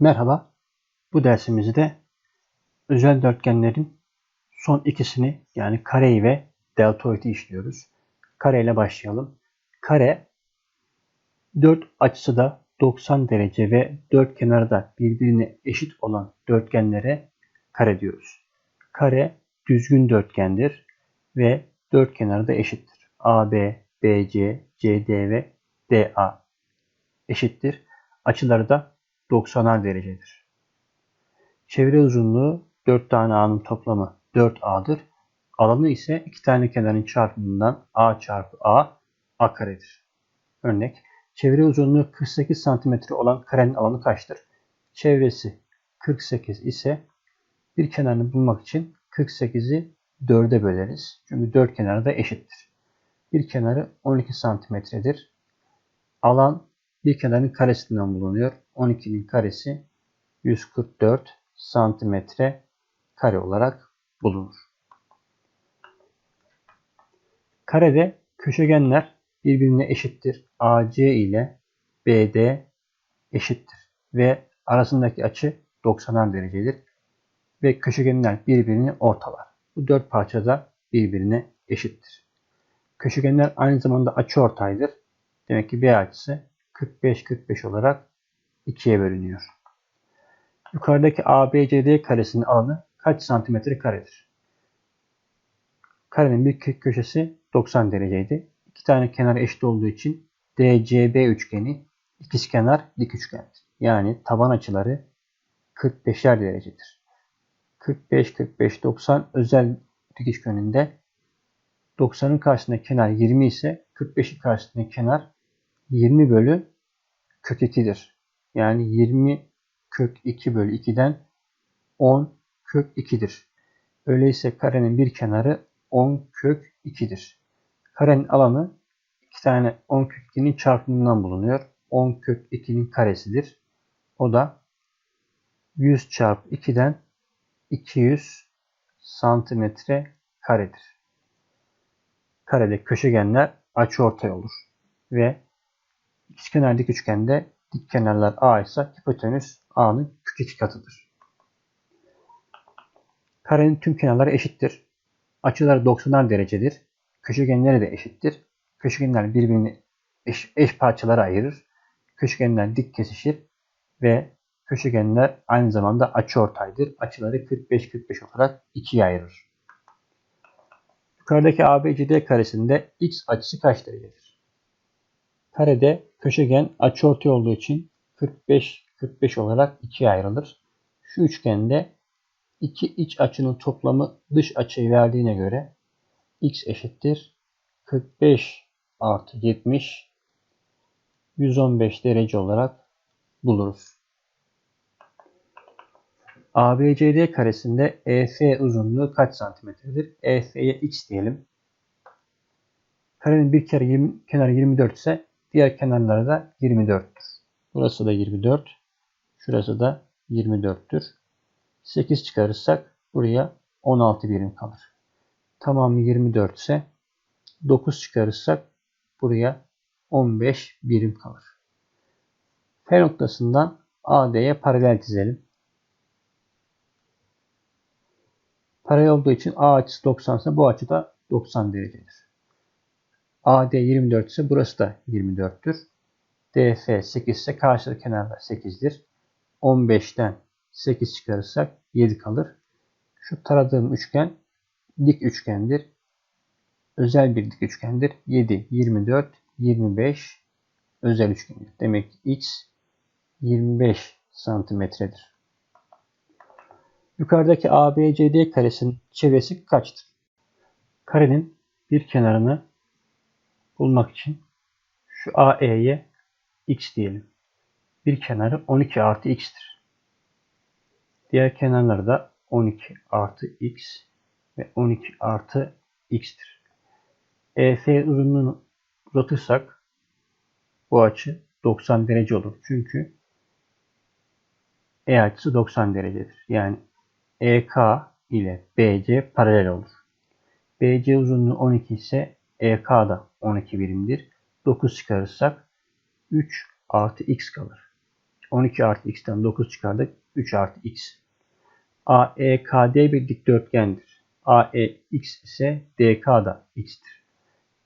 Merhaba. Bu dersimizde özel dörtgenlerin son ikisini yani kareyi ve deltoidi işliyoruz. Kare ile başlayalım. Kare dört açısı da 90 derece ve dört kenarı da birbirine eşit olan dörtgenlere kare diyoruz. Kare düzgün dörtgendir ve dört kenarı da eşittir. AB, BC, CD ve DA eşittir. Açıları da 90'ar derecedir. Çevre uzunluğu 4 tane A'nın toplamı 4A'dır. Alanı ise 2 tane kenarın çarpımından A çarpı A, A karedir. Örnek, çevre uzunluğu 48 cm olan karenin alanı kaçtır? Çevresi 48 ise bir kenarını bulmak için 48'i 4'e böleriz. Çünkü 4 kenarı da eşittir. Bir kenarı 12 santimetredir. Alan bir kenarın karesinden bulunuyor. 12'nin karesi 144 santimetre kare olarak bulunur. Karede köşegenler birbirine eşittir. AC ile BD eşittir ve arasındaki açı 90'ar derecedir ve köşegenler birbirini ortalar. Bu dört parçada birbirine eşittir. Köşegenler aynı zamanda açı ortaydır. Demek ki B açısı 45-45 olarak ikiye bölünüyor. Yukarıdaki ABCD karesinin alanı kaç santimetre karedir? Karenin bir köşesi 90 dereceydi. İki tane kenar eşit olduğu için DCB üçgeni ikizkenar dik üçgendir. Yani taban açıları 45'er derecedir. 45, 45, 90 özel dik üçgeninde 90'ın karşısında kenar 20 ise 45'in karşısında kenar 20 bölü kök 2'dir. Yani 20 kök 2 bölü 2'den 10 kök 2'dir. Öyleyse karenin bir kenarı 10 kök 2'dir. Karenin alanı 2 tane 10 kök 2'nin çarpımından bulunuyor. 10 kök 2'nin karesidir. O da 100 çarpı 2'den 200 santimetre karedir. Karede köşegenler açıortay olur ve İkizkenar dik üçgende dik kenarlar A ise hipotenüs A'nın kök iki katıdır. Karenin tüm kenarları eşittir. Açıları 90'ar derecedir. Köşegenleri de eşittir. Köşegenler birbirini eş, eş parçalara ayırır. Köşegenler dik kesişir ve köşegenler aynı zamanda açıortaydır. Açıları 45-45 olarak ikiye ayırır. Yukarıdaki ABCD karesinde x açısı kaç derecedir? Karede köşegen açıortay olduğu için 45-45 olarak ikiye ayrılır. Şu üçgende iki iç açının toplamı dış açıyı verdiğine göre x eşittir 45 artı 70 115 derece olarak buluruz. ABCD karesinde EF uzunluğu kaç santimetredir? EF'ye x diyelim. Karenin bir kere 20, kenarı 24 ise Diğer kenarları da 24'tür. Burası da 24. Şurası da 24'tür. 8 çıkarırsak buraya 16 birim kalır. Tamamı 24 ise 9 çıkarırsak buraya 15 birim kalır. F noktasından AD'ye paralel çizelim. Paralel olduğu için A açısı 90 ise bu açı da 90 derecedir. AD 24 ise burası da 24'tür. DF 8 ise karşılıklı kenarlar 8'dir. 15'ten 8 çıkarırsak 7 kalır. Şu taradığım üçgen dik üçgendir. Özel bir dik üçgendir. 7, 24, 25 özel üçgendir. Demek ki x 25 santimetredir. Yukarıdaki ABCD karesinin çevresi kaçtır? Karenin bir kenarını bulmak için şu AE'ye x diyelim. Bir kenarı 12 artı x'tir. Diğer kenarları da 12 artı x ve 12 artı x'tir. EF uzunluğunu uzatırsak bu açı 90 derece olur. Çünkü E açısı 90 derecedir. Yani EK ile BC paralel olur. BC uzunluğu 12 ise EK da 12 birimdir. 9 çıkarırsak 3 artı x kalır. 12 artı x'ten 9 çıkardık. 3 artı x. AEKD bir dikdörtgendir. AEX ise DK da x'tir.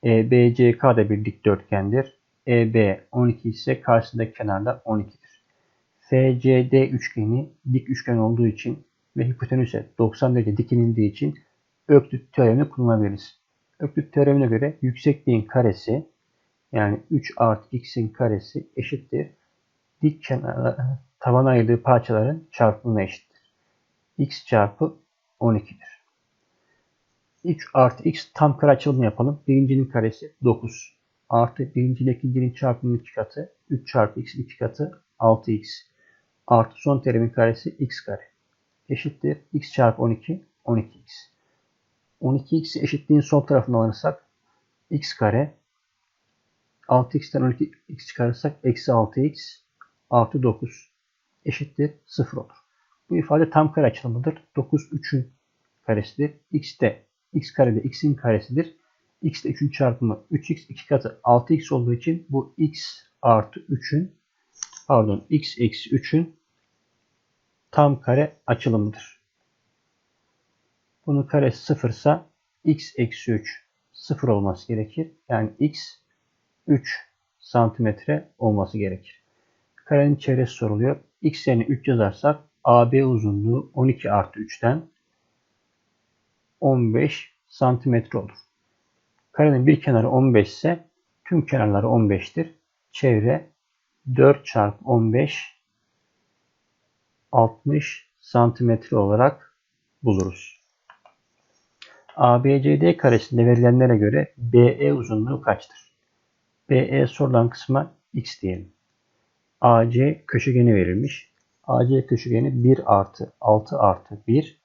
EBCK da bir dikdörtgendir. EB 12 ise karşısındaki kenarlar 12'dir. FCD üçgeni dik üçgen olduğu için ve hipotenüse 90 derece dikinildiği için Öklit teoremini kullanabiliriz. Öklit teoremine göre yüksekliğin karesi yani 3 artı x'in karesi eşittir. Dik kenar, taban ayırdığı parçaların çarpımına eşittir. x çarpı 12'dir. 3 artı x tam kare açılımı yapalım. Birincinin karesi 9. Artı birinci ile ikincinin çarpımının 2 katı. 3 çarpı x 2 katı 6x. Artı son terimin karesi x kare. Eşittir. x çarpı 12 12x. 12x'i eşitliğin sol tarafına alırsak x kare 6x'ten 12x çıkarırsak eksi 6x artı 9 eşittir 0 olur. Bu ifade tam kare açılımıdır. 9 3'ün karesidir. x de x kare de x'in karesidir. x de 3'ün çarpımı 3x 2 katı 6x olduğu için bu x artı 3'ün pardon x eksi 3'ün tam kare açılımıdır. Bunun karesi 0 ise x eksi 3 0 olması gerekir. Yani x 3 santimetre olması gerekir. Karenin çevresi soruluyor. x yerine 3 yazarsak AB uzunluğu 12 artı 3'ten 15 santimetre olur. Karenin bir kenarı 15 ise tüm kenarları 15'tir. Çevre 4 çarpı 15 60 santimetre olarak buluruz. ABCD karesinde verilenlere göre BE uzunluğu kaçtır? BE sorulan kısma x diyelim. AC köşegeni verilmiş. AC köşegeni 1 artı 6 artı 1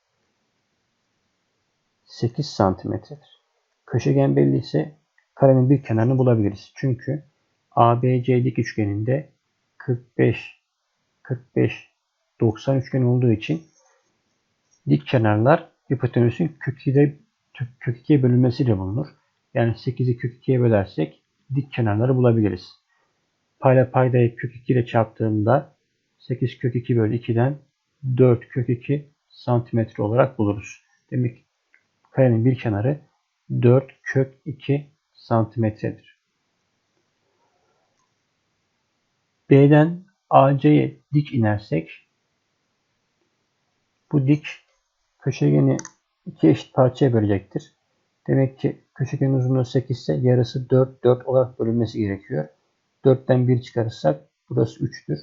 8 santimetredir. Köşegen belli ise karenin bir kenarını bulabiliriz. Çünkü ABC dik üçgeninde 45 45 90 üçgen olduğu için dik kenarlar hipotenüsün kök 2'de kök 2'ye bölünmesiyle bulunur. Yani 8'i kök 2'ye bölersek dik kenarları bulabiliriz. Payla paydayı kök 2 ile çarptığımda 8 kök 2 bölü 2'den 4 kök 2 santimetre olarak buluruz. Demek ki karenin bir kenarı 4 kök 2 santimetredir. B'den AC'ye dik inersek bu dik köşegeni iki eşit parçaya bölecektir. Demek ki köşegenin uzunluğu 8 ise yarısı 4, 4 olarak bölünmesi gerekiyor. 4'ten 1 çıkarırsak burası 3'tür.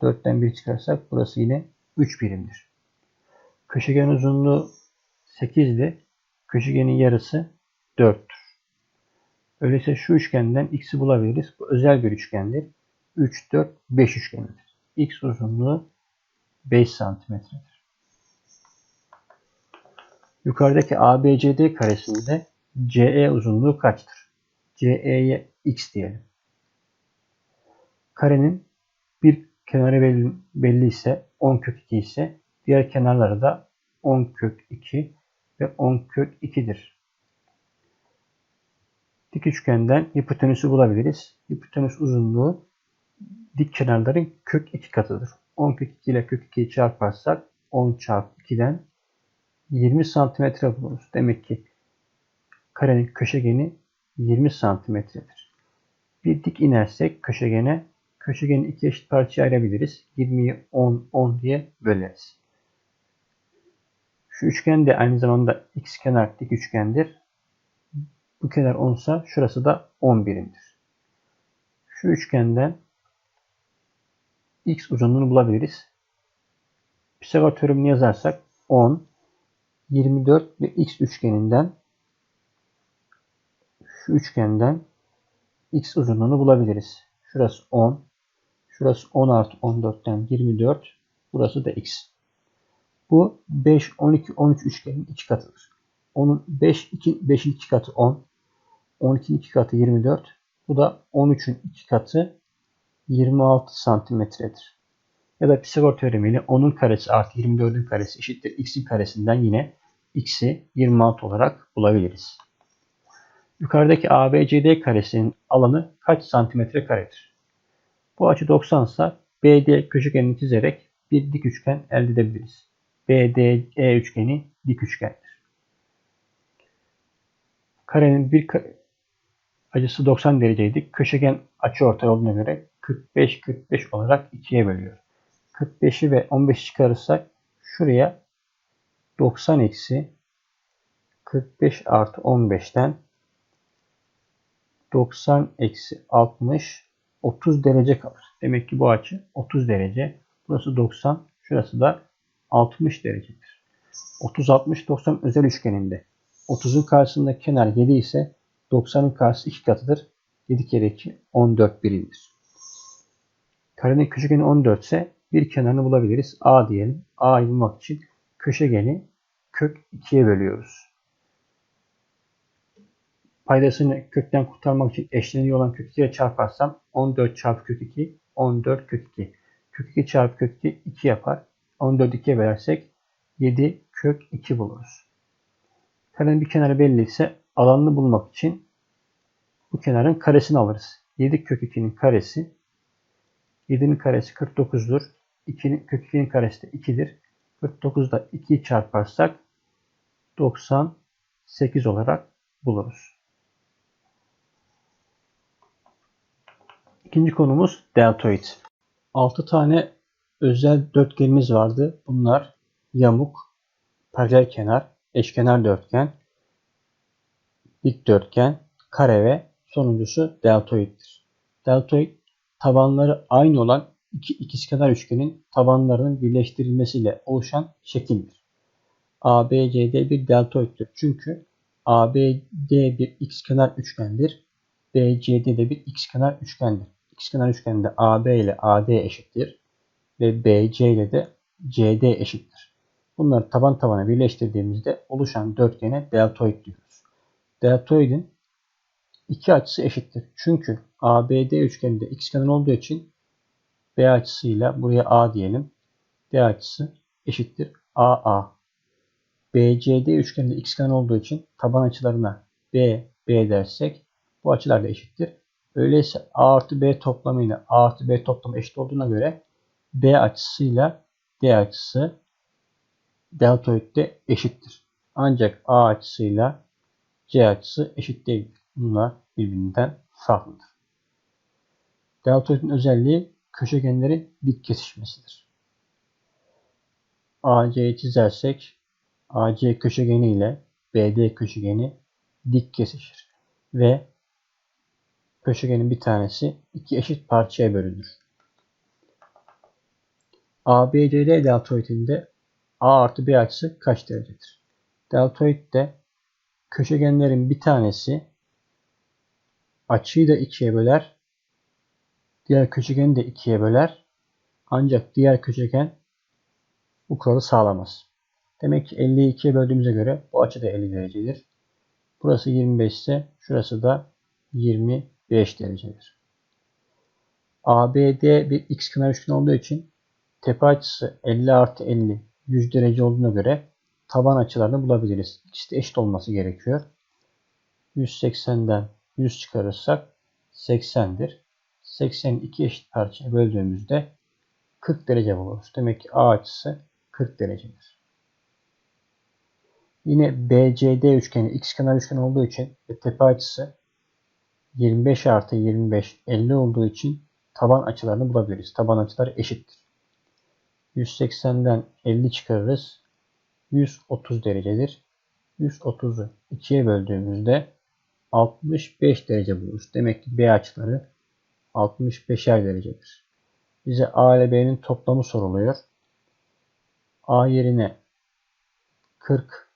4'ten 1 çıkarırsak burası yine 3 birimdir. Köşegen uzunluğu 8'di. Köşegenin yarısı 4'tür. Öyleyse şu üçgenden x'i bulabiliriz. Bu özel bir üçgendir. 3, 4, 5 üçgenidir. x uzunluğu 5 santimetredir. Yukarıdaki ABCD karesinde CE uzunluğu kaçtır? CE'ye x diyelim. Karenin bir kenarı belli, belli ise 10 kök 2 ise diğer kenarları da 10 kök 2 ve 10 kök 2'dir. Dik üçgenden hipotenüsü bulabiliriz. Hipotenüs uzunluğu dik kenarların kök 2 katıdır. 10 kök 2 ile kök 2'yi çarparsak 10 çarpı 2'den 20 santimetre buluruz. Demek ki karenin köşegeni 20 santimetredir. Bir dik inersek köşegene köşegeni iki eşit parçaya ayırabiliriz. 20'yi 10, 10 diye böleriz. Şu üçgen de aynı zamanda x kenar dik üçgendir. Bu kenar 10 ise şurası da 10 birimdir. Şu üçgenden x uzunluğunu bulabiliriz. Pisagor teoremini yazarsak 10 24 ve x üçgeninden şu üçgenden x uzunluğunu bulabiliriz. Şurası 10. Şurası 10 artı 14'ten 24. Burası da x. Bu 5, 12, 13 üçgenin iki katıdır. Onun 5, 2, 5'in iki katı 10. 12'nin iki katı 24. Bu da 13'ün iki katı 26 santimetredir. Ya da Pisagor teoremiyle 10'un karesi artı 24'ün karesi eşittir x'in karesinden yine x'i 26 olarak bulabiliriz. Yukarıdaki ABCD karesinin alanı kaç santimetre karedir? Bu açı 90 ise BD köşegenini çizerek bir dik üçgen elde edebiliriz. BDE üçgeni dik üçgendir. Karenin bir açısı 90 dereceydi. Köşegen açı ortay olduğuna göre 45-45 olarak ikiye bölüyor. 45'i ve 15'i çıkarırsak şuraya 90 eksi 45 artı 15'ten 90 eksi 60 30 derece kalır. Demek ki bu açı 30 derece. Burası 90. Şurası da 60 derecedir. 30 60 90 özel üçgeninde 30'un karşısında kenar 7 ise 90'ın karşısı 2 katıdır. 7 kere 2 14 birimdir. Karenin köşegeni 14 ise bir kenarını bulabiliriz. A diyelim. A'yı bulmak için köşegeni kök 2'ye bölüyoruz. Paydasını kökten kurtarmak için eşleniği olan kök 2'ye çarparsam 14 çarpı kök 2 14 kök 2. Kök 2 çarpı kök 2 2 yapar. 14 2'ye bölersek 7 kök 2 buluruz. Karenin bir kenarı belli ise alanını bulmak için bu kenarın karesini alırız. 7 kök 2'nin karesi 7'nin karesi 49'dur. 2'nin kök 2'nin karesi de 2'dir. 49'da 2'yi çarparsak 98 olarak buluruz. İkinci konumuz deltoid. 6 tane özel dörtgenimiz vardı. Bunlar yamuk, paralel kenar, eşkenar dörtgen, dikdörtgen, kare ve sonuncusu deltoiddir. Deltoid tabanları aynı olan iki ikizkenar üçgenin tabanlarının birleştirilmesiyle oluşan şekildir. ABCD bir deltoiddir. Çünkü ABD bir ikizkenar üçgendir. BCD de bir ikizkenar üçgendir. İkizkenar üçgende AB ile AD eşittir ve BC ile de CD eşittir. Bunları taban tabana birleştirdiğimizde oluşan dörtgene deltoid diyoruz. Deltoidin iki açısı eşittir. Çünkü ABD üçgeninde ikizkenar olduğu için B açısıyla buraya A diyelim. D açısı eşittir AA. BCD üçgeninde ikizkenar olduğu için taban açılarına B, B dersek bu açılar da eşittir. Öyleyse A artı B toplamıyla A artı B toplamı eşit olduğuna göre B açısıyla D açısı deltoidde eşittir. Ancak A açısıyla C açısı eşit değildir. Bunlar birbirinden farklıdır. Deltoidin özelliği köşegenleri dik kesişmesidir. AC'yi çizersek AC köşegeni ile BD köşegeni dik kesişir ve köşegenin bir tanesi iki eşit parçaya bölünür. ABCD deltoidinde A artı B açısı kaç derecedir? Deltoidde köşegenlerin bir tanesi açıyı da ikiye böler. Diğer köşegeni de ikiye böler. Ancak diğer köşegen bu kuralı sağlamaz. Demek ki 50'yi 2'ye böldüğümüze göre bu açı da 50 derecedir. Burası 25 ise şurası da 25 derecedir. ABD bir x kenar üçgen olduğu için tepe açısı 50 artı 50 100 derece olduğuna göre taban açılarını bulabiliriz. İkisi de eşit olması gerekiyor. 180'den 100 çıkarırsak 80'dir. 80'i iki eşit parçaya böldüğümüzde 40 derece buluruz. Demek ki A açısı 40 derecedir. Yine BCD üçgeni x kenar üçgen olduğu için ve tepe açısı 25 artı 25 50 olduğu için taban açılarını bulabiliriz. Taban açıları eşittir. 180'den 50 çıkarırız. 130 derecedir. 130'u 2'ye böldüğümüzde 65 derece buluruz. Demek ki B açıları 65'er derecedir. Bize A ile B'nin toplamı soruluyor. A yerine 40,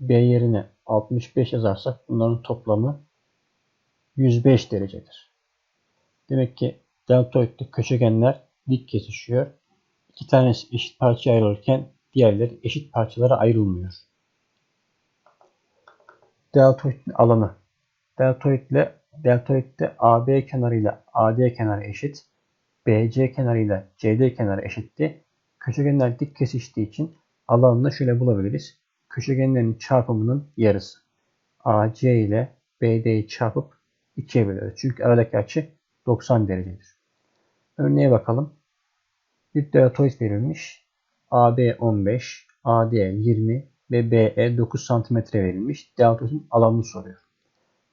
B yerine 65 yazarsak bunların toplamı 105 derecedir. Demek ki deltoidli köşegenler dik kesişiyor. İki tanesi eşit parçaya ayrılırken diğerleri eşit parçalara ayrılmıyor. Deltoidin alanı. Deltoid ile deltoidde AB kenarıyla AD kenarı eşit. BC kenarıyla CD kenarı eşitti. Köşegenler dik kesiştiği için alanını şöyle bulabiliriz. Köşegenlerin çarpımının yarısı. AC ile BD'yi çarpıp 2'ye bölüyoruz. Çünkü aradaki açı 90 derecedir. Örneğe bakalım. bir deltoid verilmiş. AB 15, AD 20 ve BE 9 cm verilmiş. Deltoidin alanını soruyor.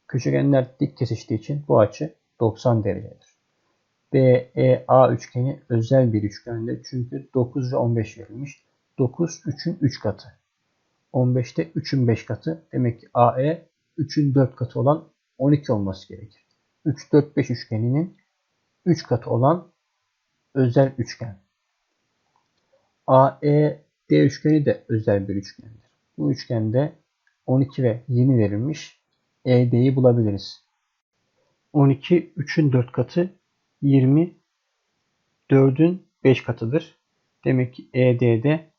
Köşegenler dik kesiştiği için bu açı 90 derecedir. BEA üçgeni özel bir üçgende çünkü 9 ve 15 verilmiş. 9 3'ün 3 katı. 15'te 3'ün 5 katı. Demek ki AE 3'ün 4 katı olan 12 olması gerekir. 3, 4, 5 üçgeninin 3 katı olan özel üçgen. AED üçgeni de özel bir üçgendir. Bu üçgende 12 ve 20 verilmiş. ED'yi bulabiliriz. 12 3'ün 4 katı 20 4'ün 5 katıdır. Demek ki ED'de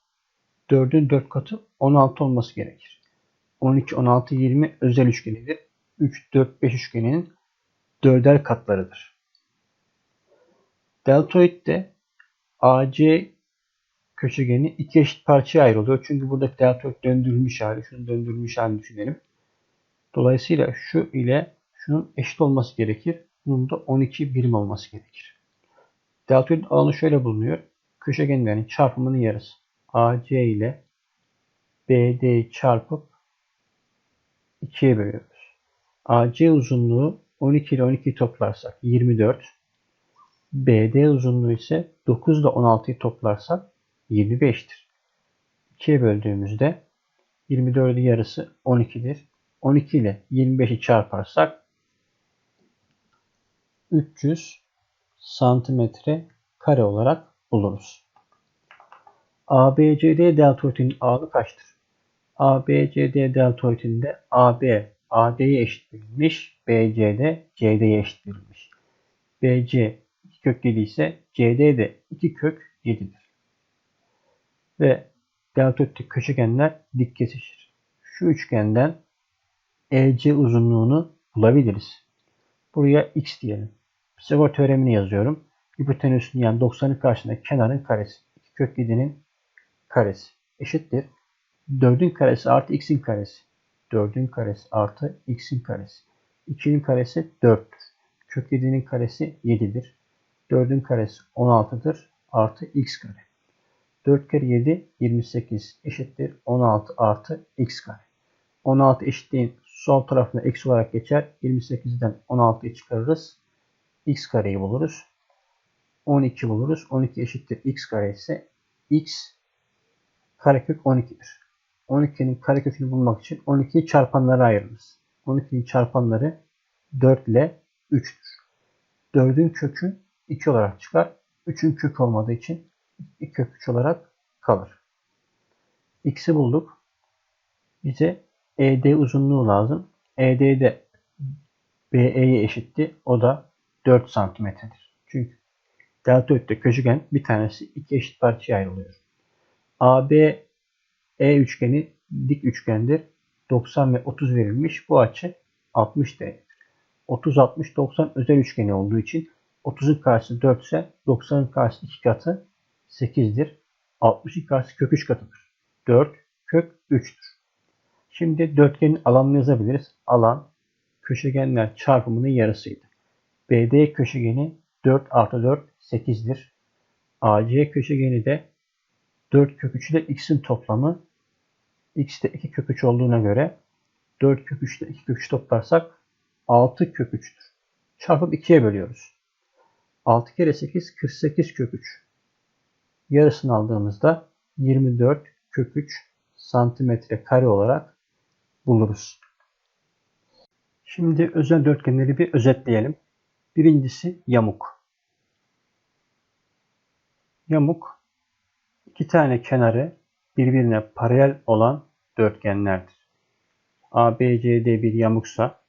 4'ün 4 katı 16 olması gerekir. 12, 16, 20 özel üçgenidir. 3, 4, 5 üçgeninin dörder katlarıdır. Deltoid de AC köşegeni iki eşit parçaya ayrılıyor. Çünkü buradaki deltoid döndürülmüş hali, şunu döndürülmüş halini düşünelim. Dolayısıyla şu ile şunun eşit olması gerekir. Bunun da 12 birim olması gerekir. Deltoid alanı şöyle bulunuyor. Köşegenlerin çarpımının yarısı. AC ile BD çarpıp 2'ye bölüyoruz. AC uzunluğu 12 ile 12'yi toplarsak 24. BD uzunluğu ise 9 ile 16'yı toplarsak 25'tir. 2'ye böldüğümüzde 24'ün yarısı 12'dir. 12 ile 25'i çarparsak 300 santimetre kare olarak buluruz. ABCD deltoidinin alanı kaçtır? ABCD deltoidinde AB AD'ye eşit verilmiş, BCD CD'ye eşit. BC 2 kök 7 ise CD de 2 kök 7'dir. Ve deltoidlik köşegenler dik kesişir. Şu üçgenden EC uzunluğunu bulabiliriz. Buraya x diyelim. Pisagor teoremini yazıyorum. Hipotenüsün yani 90'ın karşısında kenarın karesi. 2 kök 7'nin karesi eşittir. 4'ün karesi artı x'in karesi. 4'ün karesi artı x'in karesi. 2'nin karesi 4'tür. Kök 7'nin karesi 7'dir. 4'ün karesi 16'dır. Artı x kare. 4 kere 7 28 eşittir. 16 artı x kare. 16 eşitliğin sol tarafına eksi olarak geçer. 28'den 16'yı çıkarırız. x kareyi buluruz. 12 buluruz. 12 eşittir x kare ise x karekök 12'dir. 12'nin karekökünü bulmak için 12'yi çarpanlara ayırırız. 12'nin çarpanları 4 ile 3'tür. 4'ün kökü 2 olarak çıkar. 3'ün kökü olmadığı için 2 kök 3 olarak kalır. X'i bulduk. Bize ED uzunluğu lazım. ED de BE'ye eşitti. O da 4 santimetredir. Çünkü deltoidde köşegen bir tanesi iki eşit parçaya ayrılıyor. AB e üçgeni dik üçgendir. 90 ve 30 verilmiş. Bu açı 60 derecedir. 30, 60, 90 özel üçgeni olduğu için 30'un karşısı 4 ise 90'ın karşısı 2 katı 8'dir. 60'ın karşısı kök 3 katıdır. 4 kök 3'tür. Şimdi dörtgenin alanını yazabiliriz. Alan köşegenler çarpımının yarısıydı. BD köşegeni 4 artı 4 8'dir. AC köşegeni de 4 kök 3 ile x'in toplamı x de 2 kök 3 olduğuna göre 4 kök 3 ile 2 kök 3 toplarsak 6 kök 3'tür. Çarpıp 2'ye bölüyoruz. 6 kere 8 48 kök 3. Yarısını aldığımızda 24 kök 3 santimetre kare olarak buluruz. Şimdi özel dörtgenleri bir özetleyelim. Birincisi yamuk. Yamuk iki tane kenarı birbirine paralel olan dörtgenlerdir. ABCD bir yamuksa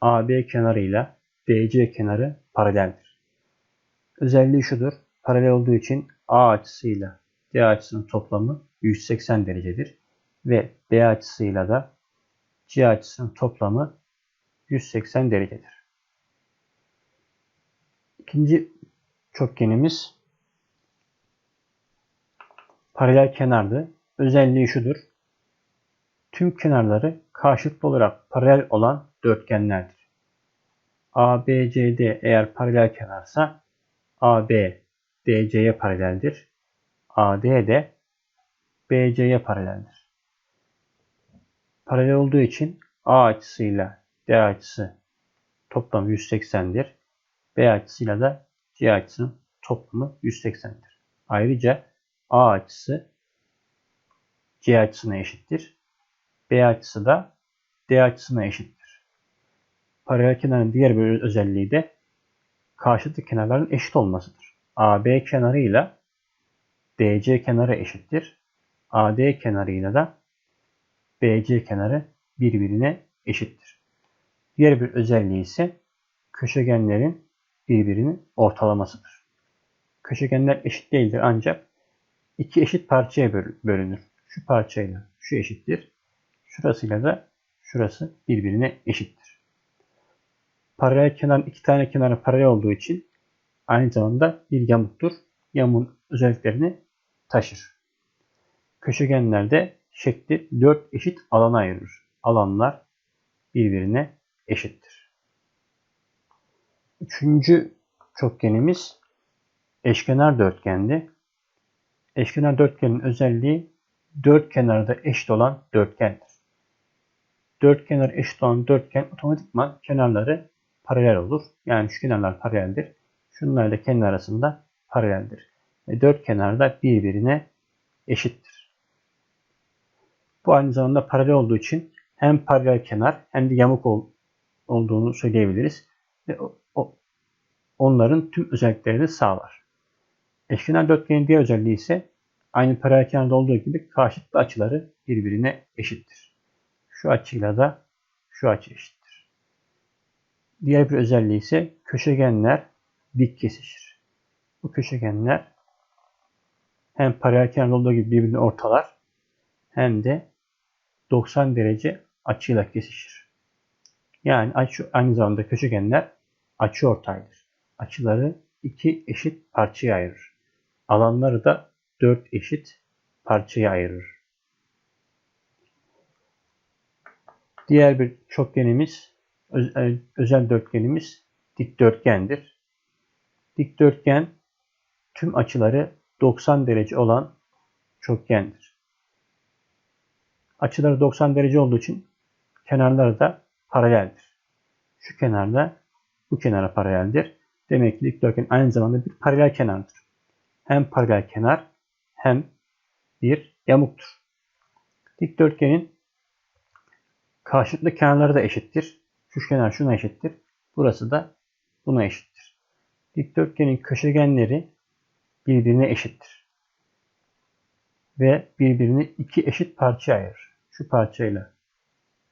AB kenarıyla DC kenarı paraleldir. Özelliği şudur. Paralel olduğu için A açısıyla D açısının toplamı 180 derecedir. Ve B açısıyla da C açısının toplamı 180 derecedir. İkinci çokgenimiz paralel kenardı. Özelliği şudur. Tüm kenarları karşılıklı olarak paralel olan dörtgenlerdir. ABCD eğer paralel kenarsa AB DC'ye paraleldir. AD de BC'ye paraleldir. Paralel olduğu için A açısıyla D açısı toplam 180'dir. B açısıyla da C açısının toplamı 180'dir. Ayrıca A açısı C açısına eşittir. B açısı da D açısına eşittir. Paralel kenarın diğer bir özelliği de karşıtı kenarların eşit olmasıdır. AB kenarı ile DC kenarı eşittir. AD kenarı ile de BC kenarı birbirine eşittir. Diğer bir özelliği ise köşegenlerin birbirinin ortalamasıdır. Köşegenler eşit değildir ancak iki eşit parçaya bölünür. Şu parçayla şu eşittir. Şurasıyla da şurası birbirine eşittir. Paralel kenar iki tane kenarı paralel olduğu için aynı zamanda bir yamuktur. Yamuğun özelliklerini taşır. Köşegenlerde şekli dört eşit alana ayırır. Alanlar birbirine eşittir. Üçüncü çokgenimiz eşkenar dörtgendi. Eşkenar dörtgenin özelliği dört kenarda eşit olan dörtgendir. Dört kenar eşit olan dörtgen otomatikman kenarları paralel olur. Yani şu kenarlar paraleldir. Şunlar da kendi arasında paraleldir. Ve dört kenar da birbirine eşittir. Bu aynı zamanda paralel olduğu için hem paralel kenar hem de yamuk ol, olduğunu söyleyebiliriz. Ve o, o, onların tüm özelliklerini sağlar. Eşkenar dörtgenin diğer özelliği ise aynı paralel kenarda olduğu gibi karşıtlı açıları birbirine eşittir. Şu açıyla da şu açı eşittir. Diğer bir özelliği ise köşegenler dik kesişir. Bu köşegenler hem paralel olduğu gibi birbirini ortalar hem de 90 derece açıyla kesişir. Yani açı, aynı zamanda köşegenler açı ortaydır. Açıları iki eşit parçaya ayırır. Alanları da dört eşit parçaya ayırır. Diğer bir çokgenimiz, e, özel dörtgenimiz dikdörtgendir. Dikdörtgen tüm açıları 90 derece olan çokgendir. Açıları 90 derece olduğu için kenarları da paraleldir. Şu kenarda bu kenara paraleldir. Demek ki dikdörtgen aynı zamanda bir paralel kenardır. Hem paralel kenar hem bir yamuktur. Dikdörtgenin karşılıklı kenarları da eşittir. Şu kenar şuna eşittir. Burası da buna eşittir. Dikdörtgenin köşegenleri birbirine eşittir. Ve birbirini iki eşit parça ayırır. Şu parçayla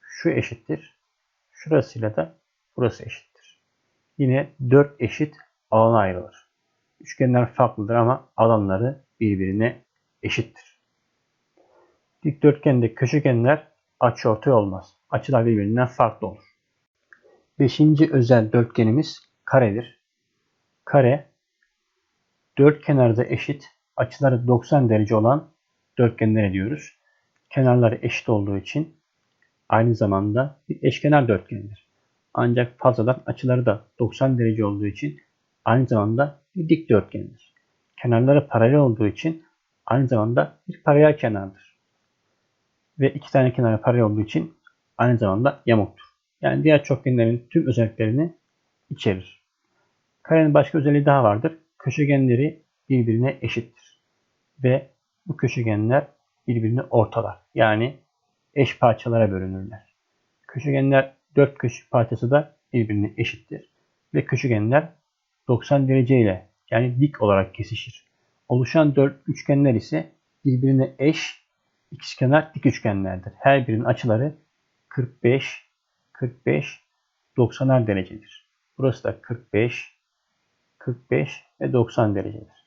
şu eşittir. Şurasıyla da burası eşittir. Yine dört eşit alana ayrılır. Üçgenler farklıdır ama alanları birbirine eşittir. Dikdörtgende köşegenler açıortay olmaz. Açılar birbirinden farklı olur. Beşinci özel dörtgenimiz karedir. Kare dört kenarda eşit, açıları 90 derece olan dörtgenler diyoruz. Kenarları eşit olduğu için aynı zamanda bir eşkenar dörtgendir. Ancak fazladan açıları da 90 derece olduğu için aynı zamanda bir dikdörtgendir. Kenarları paralel olduğu için aynı zamanda bir paralel kenardır. Ve iki tane kenarı paralel olduğu için aynı zamanda yamuktur. Yani diğer çokgenlerin tüm özelliklerini içerir. Karenin başka özelliği daha vardır. Köşegenleri birbirine eşittir. Ve bu köşegenler birbirini ortalar. Yani eş parçalara bölünürler. Köşegenler dört köşe parçası da birbirine eşittir. Ve köşegenler 90 derece ile yani dik olarak kesişir. Oluşan dört üçgenler ise birbirine eş ikizkenar dik üçgenlerdir. Her birinin açıları 45, 45, 90'ar derecedir. Burası da 45, 45 ve 90 derecedir.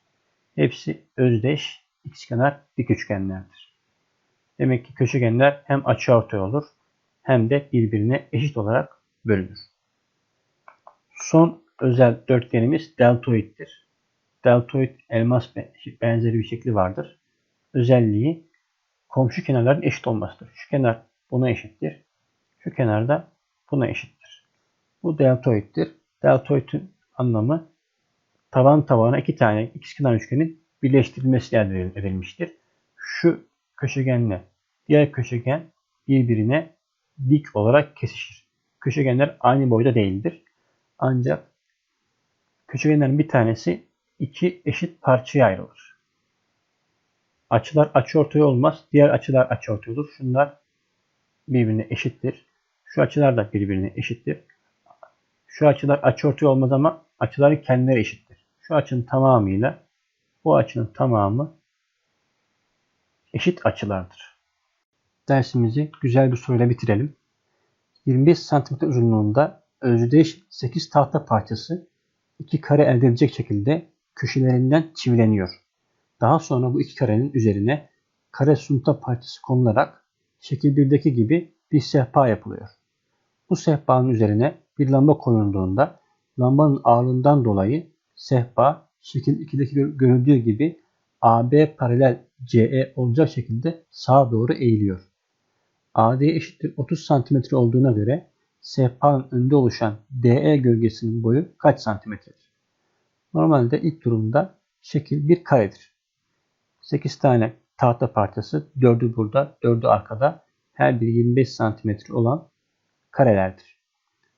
Hepsi özdeş ikizkenar dik üçgenlerdir. Demek ki köşegenler hem açıortay olur hem de birbirine eşit olarak bölünür. Son özel dörtgenimiz deltoiddir. Deltoid elmas benzeri bir şekli vardır. Özelliği komşu kenarların eşit olmasıdır. Şu kenar buna eşittir. Şu kenar da buna eşittir. Bu deltoiddir. Deltoidin anlamı tavan tavana iki tane ikizkenar üçgenin birleştirilmesi elde edilmiştir. Şu köşegenle diğer köşegen birbirine dik olarak kesişir. Köşegenler aynı boyda değildir. Ancak köşegenlerin bir tanesi iki eşit parçaya ayrılır. Açılar açıortay olmaz. Diğer açılar açıortay olur. Şunlar birbirine eşittir. Şu açılar da birbirine eşittir. Şu açılar açıortay olmaz ama açıların kendileri eşittir. Şu açının tamamıyla bu açının tamamı eşit açılardır. Dersimizi güzel bir soruyla bitirelim. 25 cm uzunluğunda özdeş 8 tahta parçası iki kare elde edecek şekilde köşelerinden çivileniyor. Daha sonra bu iki karenin üzerine kare sunta parçası konularak şekil 1'deki gibi bir sehpa yapılıyor. Bu sehpanın üzerine bir lamba koyulduğunda lambanın ağırlığından dolayı sehpa şekil 2'deki görüldüğü gibi AB paralel CE olacak şekilde sağa doğru eğiliyor. AD eşittir 30 cm olduğuna göre sehpanın önünde oluşan DE gölgesinin boyu kaç santimetredir? Normalde ilk durumda şekil bir karedir. 8 tane tahta parçası 4'ü burada 4'ü arkada her biri 25 cm olan karelerdir.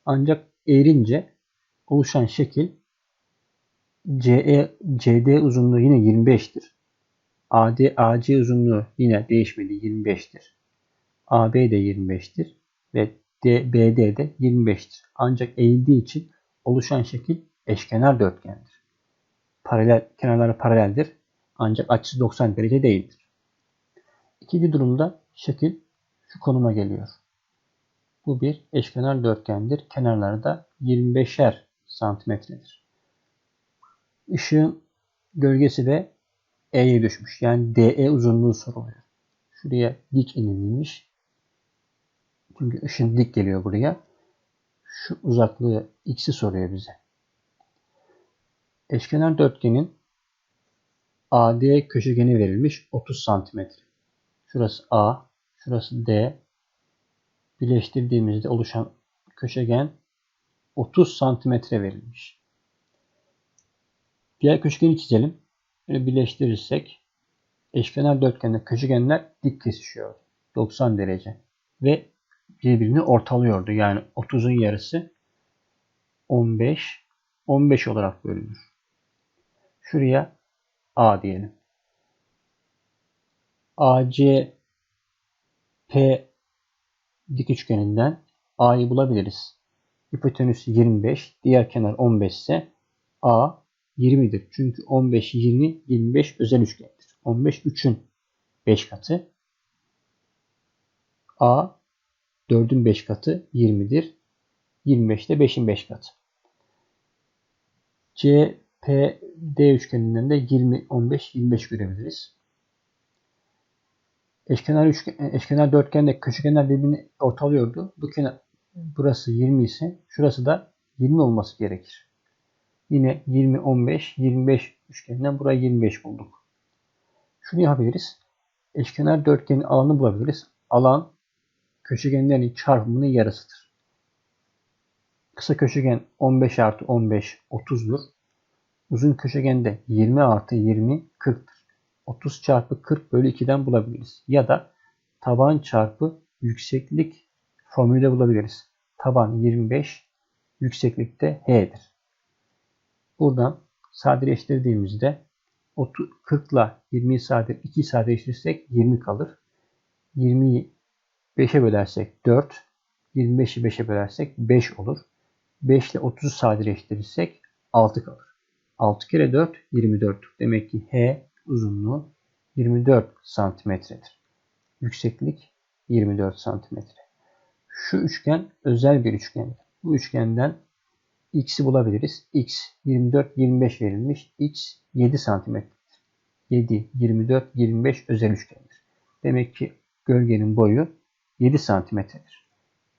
Ancak eğrince oluşan şekil CE, CD uzunluğu yine 25'tir. AD, AC uzunluğu yine değişmedi 25'tir. AB de 25'tir ve D, BD de 25'tir. Ancak eğildiği için oluşan şekil eşkenar dörtgendir. Paralel, kenarları paraleldir ancak açısı 90 derece değildir. İkinci durumda şekil şu konuma geliyor. Bu bir eşkenar dörtgendir. Kenarları da 25'er santimetredir. Işığın gölgesi de E'ye düşmüş. Yani DE uzunluğu soruluyor. Şuraya dik inilmiş. Çünkü ışın dik geliyor buraya. Şu uzaklığı x'i soruyor bize. Eşkenar dörtgenin AD köşegeni verilmiş 30 santimetre. Şurası A, şurası D. Birleştirdiğimizde oluşan köşegen 30 santimetre verilmiş. Diğer köşegeni çizelim. Böyle birleştirirsek eşkenar dörtgende köşegenler dik kesişiyor. 90 derece. Ve birbirini ortalıyordu. Yani 30'un yarısı 15 15 olarak bölünür. Şuraya A diyelim. AC P dik üçgeninden A'yı bulabiliriz. Hipotenüsü 25, diğer kenar 15 ise A 20'dir. Çünkü 15, 20, 25 özel üçgendir. 15 3'ün 5 katı. A 4'ün 5 katı 20'dir. 25 de 5'in 5 katı. C, P, D üçgeninden de 20, 15, 25 görebiliriz. Eşkenar, üçgen, eşkenar dörtgende köşegenler birbirini ortalıyordu. Bu kenar burası 20 ise şurası da 20 olması gerekir. Yine 20, 15, 25 üçgeninden buraya 25 bulduk. Şunu yapabiliriz. Eşkenar dörtgenin alanı bulabiliriz. Alan köşegenlerin çarpımının yarısıdır. Kısa köşegen 15 artı 15 30'dur. Uzun köşegende 20 artı 20 40'tır. 30 çarpı 40 bölü 2'den bulabiliriz. Ya da taban çarpı yükseklik formülü bulabiliriz. Taban 25, yükseklikte h'dir. Buradan sadeleştirdiğimizde 40 ile 20'yi sade, 2 sadeleştirirsek 20 kalır. 20'yi 5'e bölersek 4, 25'i 5'e bölersek 5 olur. 5 ile 30'u sadeleştirirsek 6 kalır. 6 kere 4 24. Demek ki H uzunluğu 24 santimetredir. Yükseklik 24 santimetre. Şu üçgen özel bir üçgendir. Bu üçgenden x'i bulabiliriz. x 24 25 verilmiş. x 7 santimetredir. 7 24 25 özel üçgendir. Demek ki gölgenin boyu 7 santimetredir.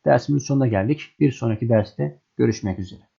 Dersimizin sonuna geldik. Bir sonraki derste görüşmek üzere.